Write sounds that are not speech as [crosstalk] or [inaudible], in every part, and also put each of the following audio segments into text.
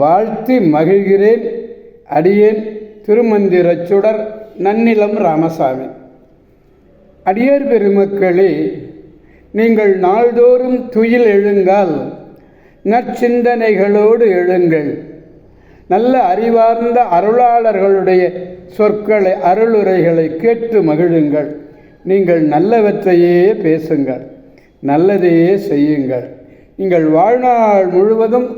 வாழ்த்தி மகிழ்கிறேன் அடியேன் திருமந்திரச் சுடர் நன்னிலம் ராமசாமி. அடியார் பெருமக்களே நீங்கள் நாள்தோறும் துயில் எழுங்கால் நற்சிந்தனைகளோடு எழுங்கள். நல்ல அறிவார்ந்த அருளாளர்களுடைய சொற்களை அருளுரைகளை கேட்டு மகிழுங்கள். நீங்கள் நல்லவற்றையே பேசுங்கள் நல்லதையே செய்யுங்கள். நீங்கள் வாழ்நாள் முழுவதும்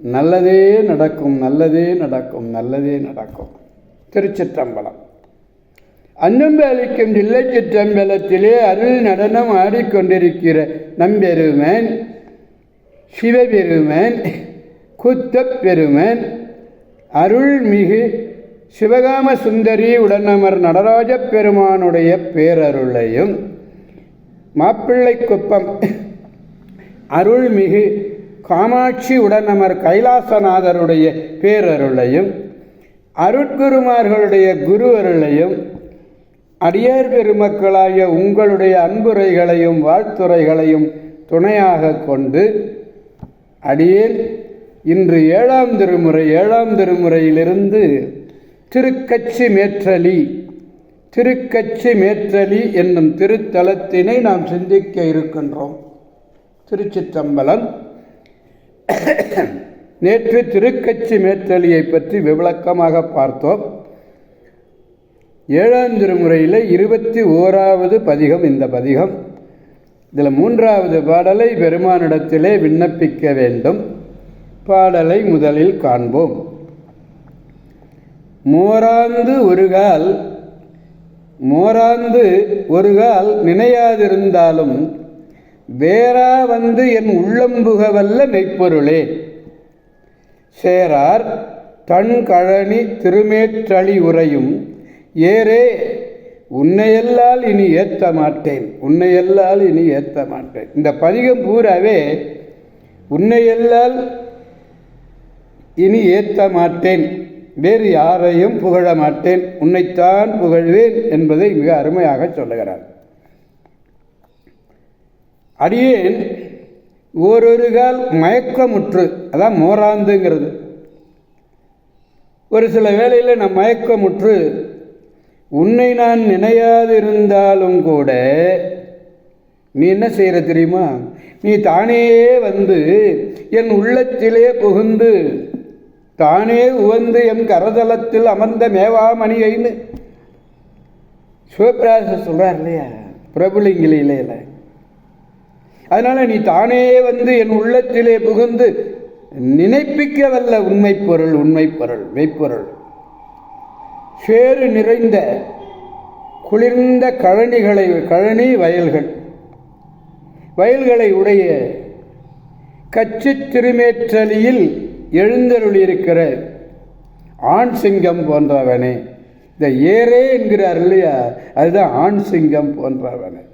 நல்லதே நடக்கும் நல்லதே நடக்கும் நல்லதே நடக்கும். திருச்சிற்றம்பலம். அன்னம்பு அளிக்கும் தில்லை சிற்றம்பலத்திலே அருள் நடனம் ஆடிக்கொண்டிருக்கிற நம்பெருமன் சிவபெருமன் குத்தப்பெருமன் அருள்மிகு சிவகாம சுந்தரி உடனமர் நடராஜ பெருமானுடைய பேரருளையும் மாப்பிள்ளை குப்பம் அருள்மிகு காமாட்சி உடனமர் கைலாசநாதருடைய பேரருளையும் அருட்குருமார்களுடைய குரு அருளையும் அடியார் பெருமக்களாகிய உங்களுடைய அன்புரைகளையும் வாழ்த்துரைகளையும் துணையாக கொண்டு அடியேன் இன்று ஏழாம் திருமுறை ஏழாம் திருமுறையிலிருந்து திருக்கச்சி மேற்றலி திருக்கச்சி மேற்றலி என்னும் திருத்தலத்தினை நாம் சிந்திக்க இருக்கின்றோம். திருச்சிற்றம்பலம் [coughs] நேற்று திருக்கட்சி மேற்றலியை பற்றி விளக்கமாக பார்த்தோம். ஏழாம் திருமுறையில் இருபத்தி ஓராவது பதிகம் இந்த பதிகம். இதில் மூன்றாவது பாடலை பெருமானிடத்திலே விண்ணப்பிக்க வேண்டும். பாடலை முதலில் காண்போம். மோராந்து ஒருகால் மோராந்து ஒருகால் நினையாதிருந்தாலும் வேறா வந்து என் உள்ளம்புகவல்ல மெய்ப்பொருளே. சேரார் தன் கழனி திருமேற்றளி உரையும் ஏரே உன்னையல்லால் இனி ஏற்ற மாட்டேன். உன்னையல்லால் இனி ஏற்ற மாட்டேன். இந்த பதிகம் பூராவே உன்னையெல்லால் இனி ஏற்ற மாட்டேன். வேறு யாரையும் புகழ மாட்டேன். உன்னைத்தான் புகழ்வேன் என்பதை மிக அருமையாக சொல்லுகிறார். அடியேன் ஓரொரு கால் மயக்கமுற்று. அதான் மோராந்துங்கிறது. ஒரு சில வேளையில் நான் மயக்கமுற்று உன்னை நான் நினையாதிருந்தாலும் கூட நீ என்ன செய்கிற தெரியுமா? நீ தானே வந்து என் உள்ளத்திலே புகுந்து தானே உவந்து என் கரதலத்தில் அமர்ந்த மேவாமணியைன்னு சிவபிராச சொல்கிறார் இல்லையா? பிரபுலிங்கிலையில அதனால் நீ தானே வந்து என் உள்ளத்திலே புகுந்து நினைப்பிக்க வல்ல உண்மை பொருள் உண்மை பொருள் மெய்ப்பொருள். சேறு நிறைந்த குளிர்ந்த கழனிகளை கழனி வயல்கள். வயல்களை உடைய கச்சி திருமேற்றலியில் எழுந்தருளியிருக்கிற ஆண் சிங்கம் போன்றவனே. இந்த ஏரே என்கிறார் இல்லையா? அதுதான் ஆண் சிங்கம் போன்றவனே.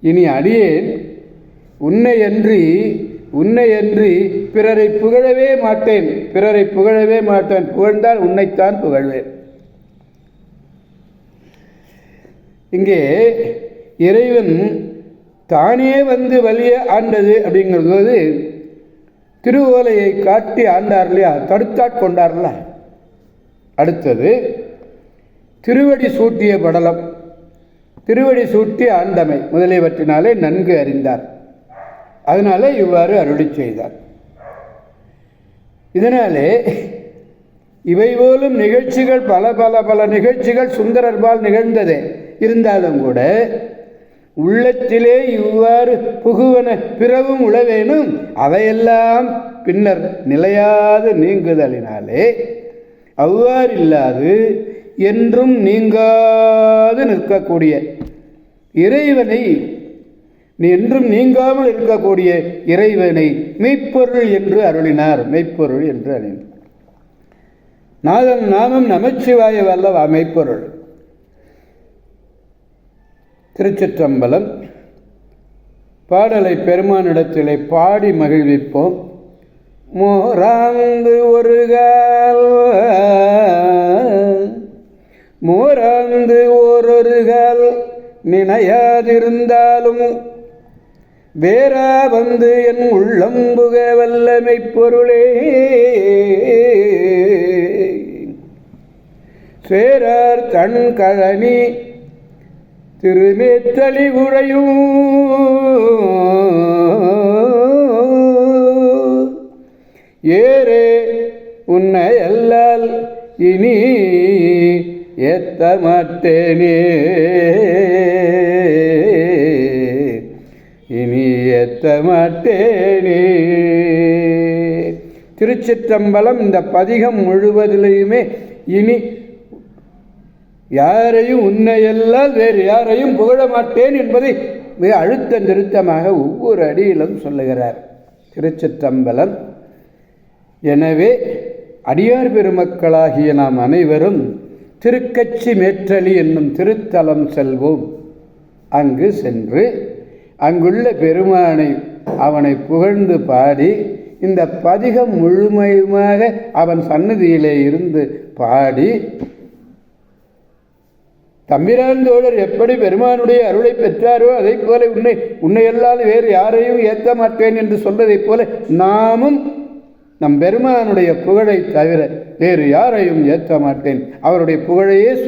இனி அடியேன் உன்னையன்றி உன்னையன்றி பிறரை புகழவே மாட்டேன். பிறரை புகழவே மாட்டேன். புகழ்ந்தால் உன்னைத்தான் புகழ்வேன். இங்கே இறைவன் தானே வந்து வலிய ஆண்டது அப்படிங்கிறது போது திருவோலையை காட்டி ஆண்டார் இல்லையா? தடுத்தாட் கொண்டார்ல. அடுத்தது திருவடி சூட்டிய படலம். திருவடி சூட்டி ஆண்டமை முதலியவற்றினாலே நன்கு அறிந்தார். அதனாலே இவ்வாறு அருளி செய்தார். இதனாலே இவை போலும் நிகழ்ச்சிகள் பல பல பல நிகழ்ச்சிகள் சுந்தரர்பால் நிகழ்ந்ததே. இருந்தாலும் கூட உள்ளத்திலே இவ்வாறு புகுவன பிறவும் உளவேனும் அவையெல்லாம் பின்னர் நிலையாது நீங்குதலினாலே அவ்வாறில்லாது என்றும் நீங்காது நிற்கக்கூடிய இறைவனை என்றும் நீங்காமல் இருக்கக்கூடிய இறைவனை மெய்ப்பொருள் என்று அருளினார். மெய்ப்பொருள் என்று அறிந்தார் நாதன் நாமம் நமச்சிவாய வல்லவா மெய்ப்பொருள். திருச்சிற்றம்பலம். பாடலை பெருமானிடத்திலே பாடி மகிழ்விப்போம். மோராந்து ஒரு கால். மோராந்து ஓரொரு கால். நினையாதிருந்தாலும் வேறா வந்து என் உள்ளம் புக வல்லமை பொருளே. சேரார் தன் கழனி திருமேற்றளி உழையும் ஏரே உன்னை எல்லால் இனி ஏத்த மாட்டேனே ஏத்த மாட்டேனே திருச்சிற்றம்பலம் இந்த பதிகம் முழுவதிலையுமே இனி யாரையும் உன்னையெல்லாம் வேறு யாரையும் புகழ மாட்டேன் என்பதை மிக அழுத்த நிறுத்தமாக ஒவ்வொரு அடியிலும் சொல்லுகிறார். திருச்சிற்றம்பலம். எனவே அடியார் பெருமக்களாகிய நாம் அனைவரும் திருக்கச்சி மேற்றலி என்னும் திருத்தலம் செல்வோம். அங்கு சென்று அங்குள்ள பெருமானை அவனை புகழ்ந்து பாடி இந்த பதிகம் முழுமையுமாக அவன் சன்னதியிலே இருந்து பாடி தம்பிராந்தோழர் எப்படி பெருமானுடைய அருளை பெற்றாரோ அதை போல உன்னை உன்னையல்லாது வேறு யாரையும் ஏற்ற மாட்டேன் என்று சொல்வதைப் போல நாமும் நம் பெருமானுடைய புகழை தவிர வேறு யாரையும் ஏற்ற மாட்டேன். அவருடைய புகழையே